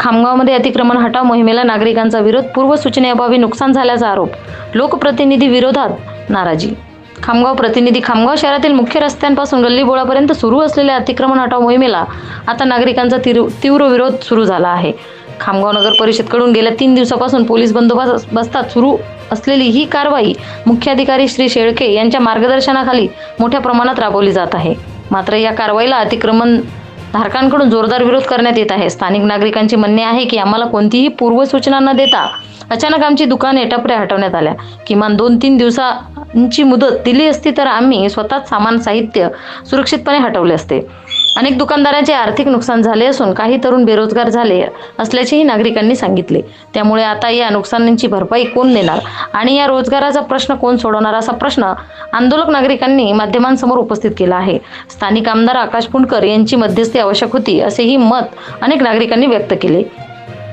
खामगावमध्ये अतिक्रमण हटाव मोहिमेला नागरिकांचा विरोध पूर्वसूचनेअभावी नुकसान झाल्याचा आरोप. लोकप्रतिनिधी विरोधात नाराजी. खामगाव प्रतिनिधी खामगाव शहरातील मुख्य रस्त्यांपासून गल्लीबोळापर्यंत सुरू असलेल्या अतिक्रमण हटाव मोहिमेला आता नागरिकांचा तीव्र तीव्र विरोध सुरू झाला आहे. खामगाव नगर परिषदकडून गेल्या तीन दिवसापासून पोलीस बंदोबस्त बसतात सुरू असलेली ही कारवाई मुख्याधिकारी श्री शेळके यांच्या मार्गदर्शनाखाली मोठ्या प्रमाणात राबवली जात आहे. मात्र या कारवाईला अतिक्रमण धारकांकडून जोरदार विरोध करण्यात येत आहे. स्थानिक नागरिकांचे म्हणणे आहे की आम्हाला कोणतीही पूर्वसूचना न देता अचानक आमची दुकाने टपऱ्या हटवण्यात आल्या. किमान दोन तीन दिवसांची मुदत दिली असती तर आम्ही स्वतःच सामान साहित्य सुरक्षितपणे हटवले असते. अनेक दुकानदारांचे आर्थिक नुकसान झाले असून काही तरुण बेरोजगार झाले असल्याचेही नागरिकांनी सांगितले. त्यामुळे आता या नुकसानींची भरपाई कोण देणार आणि या रोजगाराचा प्रश्न कोण सोडवणार असा प्रश्न आंदोलक नागरिकांनी माध्यमांसमोर उपस्थित केला आहे. स्थानिक आमदार आकाश पुणकर यांची मध्यस्थी आवश्यक होती असेही मत अनेक नागरिकांनी व्यक्त केले.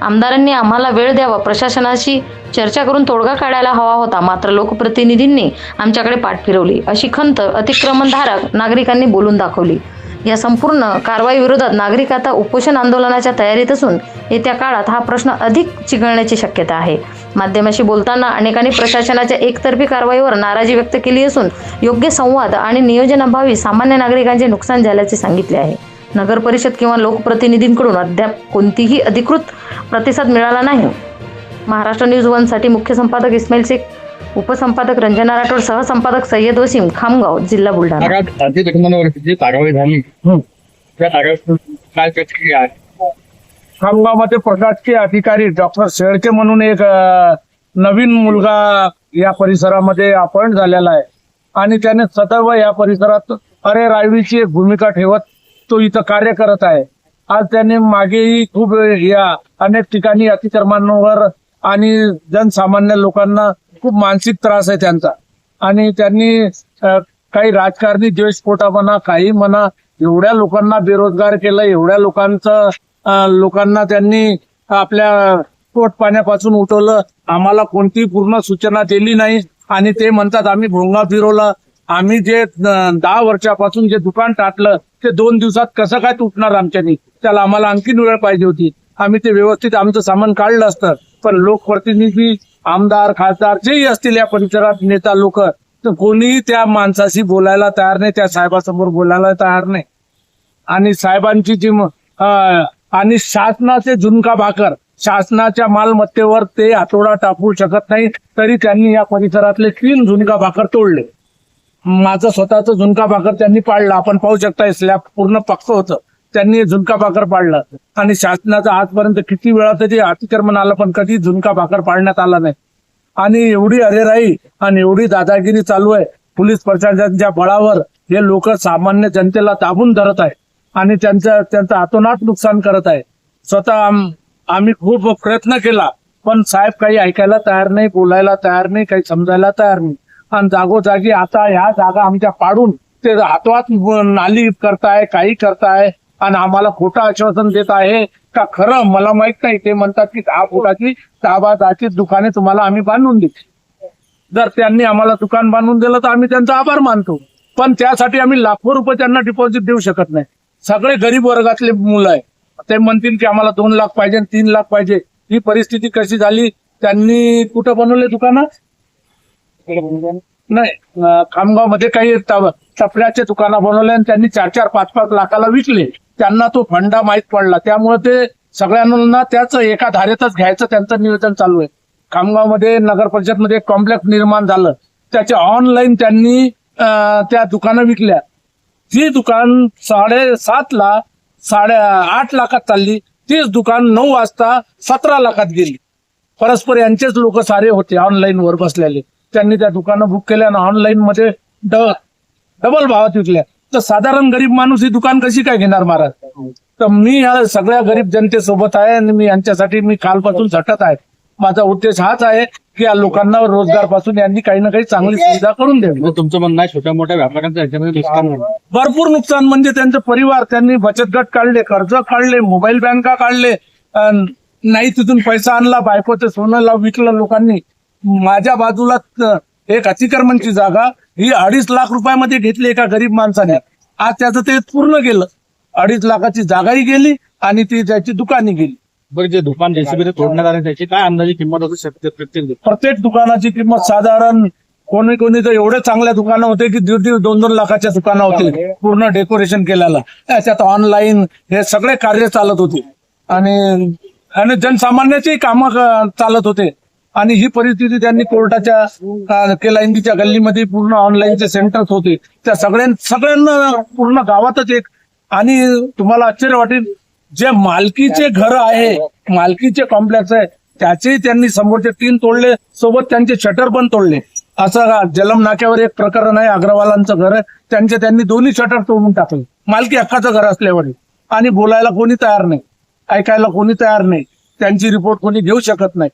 आमदारांनी आम्हाला वेळ द्यावा प्रशासनाशी चर्चा करून तोडगा काढायला हवा होता मात्र लोकप्रतिनिधींनी आमच्याकडे पाठ फिरवली. अशी खंत अतिक्रमणधारक नागरिकांनी बोलून दाखवली. या संपूर्ण कारवाई विरोधात नागरिक आता उपोषण आंदोलनाच्या तयारीत असून येत्या काळात हा प्रश्न अधिक चिघळण्याची शक्यता आहे. माध्यमाशी बोलताना अनेकांनी प्रशासनाच्या एकतर्फी कारवाईवर नाराजी व्यक्त केली असून योग्य संवाद आणि नियोजनाभावी सामान्य नागरिकांचे नुकसान झाल्याचे सांगितले आहे. नगर परिषद किंवा लोकप्रतिनिधींकडून अद्याप कोणतीही अधिकृत प्रतिसाद मिळाला नाही. महाराष्ट्र न्यूज वनसाठी मुख्य संपादक इस्माईल शेख उपसंपादक रंजना राठोड सहसंपादक सय्यद वसीम खामगाव जिल्हा बुलढाणा. जी कारवाई झाली त्या कारवाई काय प्रतिक्रिया आहे? खामगावमध्ये प्रशासकीय अधिकारी डॉक्टर शेळके म्हणून एक अ, नवीन मुलगा या परिसरामध्ये अपॉइंट झालेला आहे. आणि त्याने सदैव या परिसरात अरे रायवीची एक भूमिका ठेवत तो इथं कार्य करत आहे. आज त्याने मागेही खूप या अनेक ठिकाणी अतिक्रमणावर आणि जनसामान्य लोकांना खूप मानसिक त्रास आहे त्यांचा. आणि त्यांनी काही राजकारणी द्वेषपोटा म्हणा काही म्हणा एवढ्या लोकांना बेरोजगार केलं एवढ्या लोकांचं लोकांना त्यांनी आपल्या पोट पाण्यापासून उठवलं. आम्हाला कोणतीही पूर्ण सूचना दिली नाही. आणि ते म्हणतात आम्ही भोंगा फिरवलं. आम्ही जे दहा वर्षापासून जे दुकान टाकलं ते दोन दिवसात कसं काय तुटणार आमच्यानी? त्याला आम्हाला आणखीन वेळ पाहिजे होती. आम्ही ते व्यवस्थित आमचं सामान काढलं असतं. पण लोकप्रतिनिधी आमदार खासदार जेही असतील या परिसरात नेता लोक तर कोणीही त्या माणसाशी बोलायला तयार नाही त्या साहेबासमोर बोलायला तयार नाही. आणि साहेबांची जी आणि शासनाचे झुणका भाकर शासनाच्या मालमत्तेवर ते हातोडा टाकू शकत नाही तरी त्यांनी या परिसरातले तीन झुणका भाकर तोडले. माझं स्वतःचं झुणका भाकर त्यांनी पाळलं. आपण पाहू शकता स्लॅब पूर्ण पक्क होतं. त्यांनी झुणका भाकर पाडला. आणि शासनाचा आजपर्यंत किती वेळा तरी अतिक्रमण आलं पण कधी झुणका भाकर पाडण्यात आला नाही. आणि एवढी अरेराई आणि एवढी दादागिरी चालू आहे. पोलीस प्रशासनाच्या बळावर हे लोक सामान्य जनतेला दाबून धरत आहे आणि त्यांचं त्यांचं हातोनात नुकसान करत आहे स्वतः आम्ही खूप प्रयत्न केला पण साहेब काही ऐकायला तयार नाही बोलायला तयार नाही काही समजायला तयार नाही. आणि जागोजागी आता ह्या जागा आमच्या पाडून ते हातवात नाली करताय काही करताय. आणि आम्हाला खोटं आश्वासन देत आहे का खरं? मला माहीत नाही. ते म्हणतात की दहा फुटाची दहा दहाची दुकाने तुम्हाला आम्ही बांधून देऊ जर त्यांनी आम्हाला दुकान बांधून दिलं तर आम्ही त्यांचा आभार मानतो. पण त्यासाठी आम्ही लाखो रुपये त्यांना डिपॉझिट देऊ शकत नाही. सगळे गरीब वर्गातले मुलं आहे ते म्हणतील की आम्हाला दोन लाख पाहिजे तीन लाख पाहिजे. ही परिस्थिती कशी झाली? त्यांनी कुठं बनवले दुकानं? नाही. खामगावमध्ये काही टप- टपऱ्याचे दुकानं बनवले आणि त्यांनी चार चार पाच पाच लाखाला विकले. त्यांना तो फंडा माहीत पडला. त्यामुळे ते सगळ्यांना त्याच एका धारेतच घ्यायचं त्यांचं नियोजन चालू आहे. खामगावमध्ये नगर परिषदमध्ये एक कॉम्प्लेक्स निर्माण झालं. त्याचे ऑनलाईन त्यांनी त्या दुकानं विकल्या. ती दुकान साडेसात ला साडे आठ लाखात चालली. तीच दुकान नऊ वाजता सतरा लाखात गेली. परस्पर यांचेच लोक सारे होते ऑनलाईन वर बसलेले. त्यांनी त्या दुकानं बुक केल्या आणि ऑनलाईन मध्ये ड- डबल भावात विकल्या. तर साधारण गरीब माणूस ही दुकान कशी काय घेणार महाराज? तर मी या सगळ्या गरीब जनतेसोबत आहे आणि मी यांच्यासाठी मी कालपासून झटत आहे. माझा उद्देश हाच आहे की या लोकांना रोजगारपासून यांनी काही ना काही चांगली सुविधा करून द्यावी. म्हणजे तुमचं म्हणणं आहे छोट्या मोठ्या व्यापाऱ्यांचं याच्यामध्ये नुकसान होणार भरपूर नुकसान म्हणजे त्यांचे परिवार त्यांनी बचत गट काढले कर्ज काढले मोबाईल बँका काढले अन नाही तिथून पैसा आणला बायकोचं सोनं लाव विकलं लोकांनी. माझ्या बाजूला त- एक अतिक्रमणची जागा ही अडीच लाख रुपयामध्ये घेतली एका गरीब माणसाने. आज त्याचं ते पूर्ण गेलं. अडीच लाखाची जागाही गेली आणि ती त्याची दुकानही गेली. बरं जे दुकान जेसीबी तोडण्यात आले त्याची काय अंदाजे किंमत असू शकते प्रत्येक दुकान प्रत्येक दुकानाची किंमत साधारण कोणी कोणी तर एवढे चांगले दुकानं होते की दीड दीड दोन दोन लाखाच्या दुकानं होते पूर्ण डेकोरेशन केलेलं. त्याच्यात ऑनलाईन हे सगळे कार्य चालत होते. आणि आणि जनसामान्याची कामं चालत होते. आणि ही परिस्थिती त्यांनी कोर्टाच्या अं, केलाइंदीच्या गल्लीमध्ये पूर्ण ऑनलाईनचे सेंटर्स होते. त्या सगळ्यां सगळ्यांना पूर्ण गावातच एक. आणि तुम्हाला आश्चर्य वाटेल जे मालकीचे घर आहे मालकीचे कॉम्प्लेक्स आहे त्याचे त्यांनी समोरचे तीन तोडले सोबत त्यांचे शटर पण तोडले. असं जलम नाक्यावर एक प्रकरण आहे अग्रवालांचं घर आहे. त्यांचे त्यांनी दोन्ही शटर तोडून टाकले. मालकी हक्काचं घर असल्यावर आणि बोलायला कोणी तयार नाही ऐकायला कोणी तयार नाही. त्यांची रिपोर्ट कोणी घेऊ शकत नाही.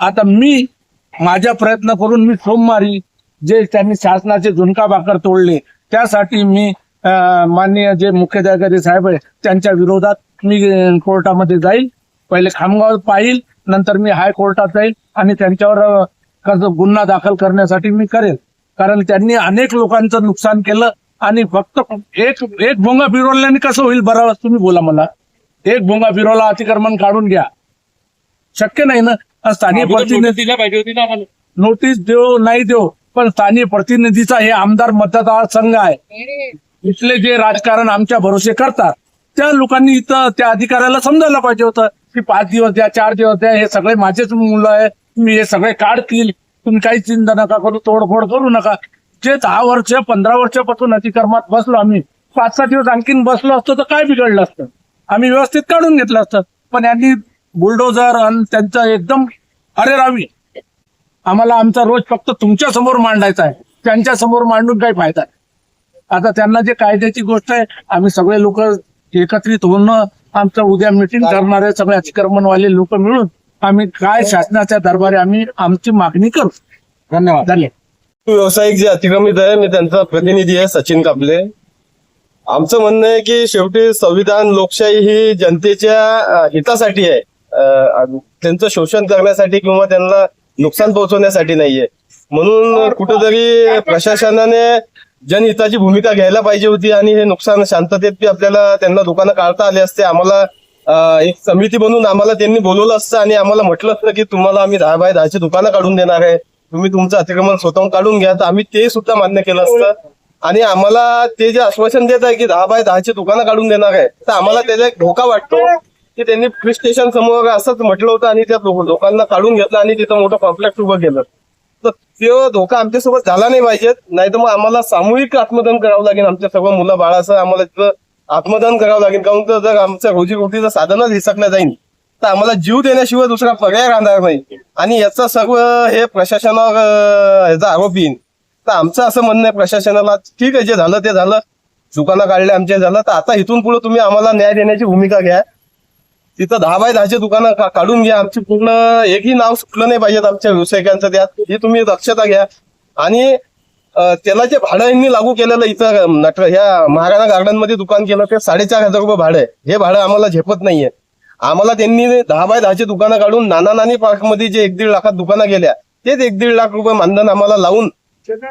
आता मी माझ्या प्रयत्न करून मी सोमवारी जे त्यांनी शासनाचे झुणका भाकर तोडले त्यासाठी मी माननीय जे मुख्याधिकारी साहेब आहे त्यांच्या विरोधात मी कोर्टामध्ये जाईल. पहिले खामगाव पाहिल नंतर मी हायकोर्टात जाईल आणि त्यांच्यावर गुन्हा दाखल करण्यासाठी मी करेल. कारण त्यांनी अनेक लोकांचं नुकसान केलं आणि फक्त एक एक भोंगा फिरवल्याने कसं होईल बरं? तुम्ही बोला मला. एक भोंगा फिरवला अतिक्रमण काढून घ्या. शक्य नाही ना. स्थानिक अगोदर प्रतिनिधी notice दिल्या पाहिजे होती ना आम्हाला. नोटीस देऊ नाही देऊ पण स्थानिक प्रतिनिधीचा हे आमदार मतदार संघ आहे. इथले जे राजकारण आमच्या भरोसे करतात त्या लोकांनी इथं त्या अधिकाऱ्याला समजायला पाहिजे होतं की पाच दिवस द्या चार दिवस द्या हे सगळे माझेच मुलं आहे मी हे सगळे काढतील. तुम्ही काही चिंता नका करू तोडफोड करू नका. जे दहा वर्ष पंधरा वर्षापासून अतिक्रमात बसलो आम्ही पाच सहा दिवस आणखीन बसलो असतो तर काय बिघडलं असतं? आम्ही व्यवस्थित काढून घेतलं असतं. पण यांनी बुलडोझर आणि त्यांचं एकदम अरे रावी आम्हाला आमचा रोज फक्त तुमच्यासमोर मांडायचा आहे. त्यांच्यासमोर मांडून काही फायदा आहे आता त्यांना जे कायद्याची गोष्ट आहे आम्ही सगळे लोक एकत्रित होणं आमचं उद्या मिटिंग करणारे सगळे अतिक्रमणवाले लोक मिळून आम्ही काय शासनाच्या दरबारी आम्ही आमची मागणी करू. धन्यवाद. धन्यवाद. व्यावसायिक जे अतिक्रमित आहे मी त्यांचा प्रतिनिधी आहे सचिन कापले. आमचं म्हणणं आहे की शेवटी संविधान लोकशाही ही जनतेच्या हितासाठी आहे. त्यांचं शोषण करण्यासाठी किंवा त्यांना नुकसान पोहोचवण्यासाठी नाहीये. म्हणून कुठेतरी प्रशासनाने जनहिताची भूमिका घ्यायला पाहिजे होती आणि हे नुकसान शांततेत बी आपल्याला त्यांना दुकानं काढता आले असते. आम्हाला एक समिती बनवून आम्हाला त्यांनी बोलवलं असतं आणि आम्हाला म्हटलं असतं की तुम्हाला आम्ही दहा बाय दहाची दुकानं काढून देणार आहे. तुम्ही तुमचं अतिक्रमण स्वतःहून काढून घ्या. तर आम्ही ते सुद्धा मान्य केलं असतं. आणि आम्हाला ते जे आश्वासन देत आहे की दहा बाय दहाची दुकानं काढून देणार आहे तर आम्हाला त्याचा एक धोका वाटतो. की त्यांनी पोलीस स्टेशन समोर असंच म्हटलं होतं आणि त्या लोकांना काढून घेतलं आणि तिथं मोठं कॉम्प्लेक्स उभं केलं. तर तो धोका आमच्यासोबत झाला नाही पाहिजेत नाही तर मग आम्हाला सामूहिक आत्मदान करावं लागेल आमच्या सर्व मुलं बाळाचं आम्हाला तिथं आत्मदान करावं लागेल. कारण तर जर आमच्या रोजीरोटीचं साधनच हिसकलं जाईल तर आम्हाला जीव देण्याशिवाय दुसरा पर्याय राहणार नाही. आणि याचा सर्व हे प्रशासनावर याचा आरोप येईल तर आमचं असं म्हणणं आहे प्रशासनाला ठीक आहे जे झालं ते झालं. दुकानं काढले आमचे झालं. तर आता इथून पुढे तुम्ही आम्हाला न्याय देण्याची भूमिका घ्या. तिथं दहा बाय दहाचे दुकानं का- काढून घ्या. आमची पूर्ण एकही नाव सुटलं नाही पाहिजेत आमच्या व्यावसायिकांचं त्यात. हे तुम्ही दक्षता घ्या. आणि अं, त्याला जे भाडं यांनी लागू केलेलं इथं नट ह्या महाराणा गार्डनमध्ये दुकान केलं ते साडेचार हजार रुपये भाडं आहे. हे भाडं आम्हाला झेपत नाहीये. आम्हाला त्यांनी दहा बाय दहाचे दुकानं काढून नाना नानी पार्कमध्ये जे एक दीड लाखात दुकानं गेल्या तेच एक दीड लाख रुपये मानधन आम्हाला लावून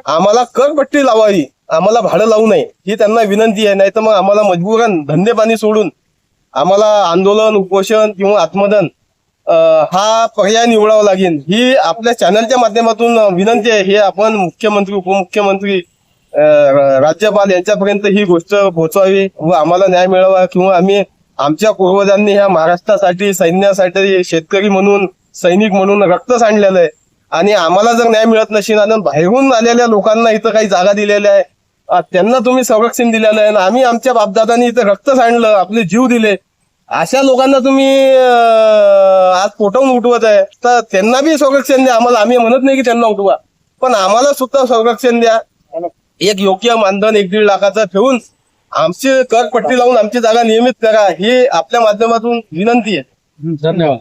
आम्हाला करपट्टी लावावी. आम्हाला भाडं लावू नये. ही त्यांना विनंती आहे. नाही तर मग आम्हाला मजबूरन धंदे पाणी सोडून आम्हाला आंदोलन उपोषण किंवा आत्मदन हा पर्याय निवडावा लागेल. ही आपल्या चॅनलच्या माध्यमातून विनंती आहे. हे आपण मुख्यमंत्री उपमुख्यमंत्री राज्यपाल यांच्यापर्यंत ही गोष्ट पोहोचवावी व आम्हाला न्याय मिळावा किंवा आम्ही आमच्या पूर्वजांनी ह्या महाराष्ट्रासाठी सैन्यासाठी शेतकरी म्हणून सैनिक म्हणून रक्त सांडलेलं आहे. आणि आम्हाला जर न्याय मिळत नसेल आणि बाहेरून आलेल्या लोकांना इथं काही जागा दिलेल्या आहे त्यांना तुम्ही संरक्षण दिलेलं आहे आणि आम्ही आमच्या बापदादांनी इथं रक्त सांडलं आपले जीव दिले. अशा लोकांना तुम्ही आज पोटवून उठवत आहे तर त्यांना बी संरक्षण द्या. आम्हाला आम्ही म्हणत नाही की त्यांना उठवा. पण आम्हाला सुद्धा संरक्षण द्या. एक योग्य मानधन एक दीड लाखाचं ठेवून आमची करपट्टी लावून आमची जागा नियमित करा. ही आपल्या माध्यमातून विनंती आहे. धन्यवाद.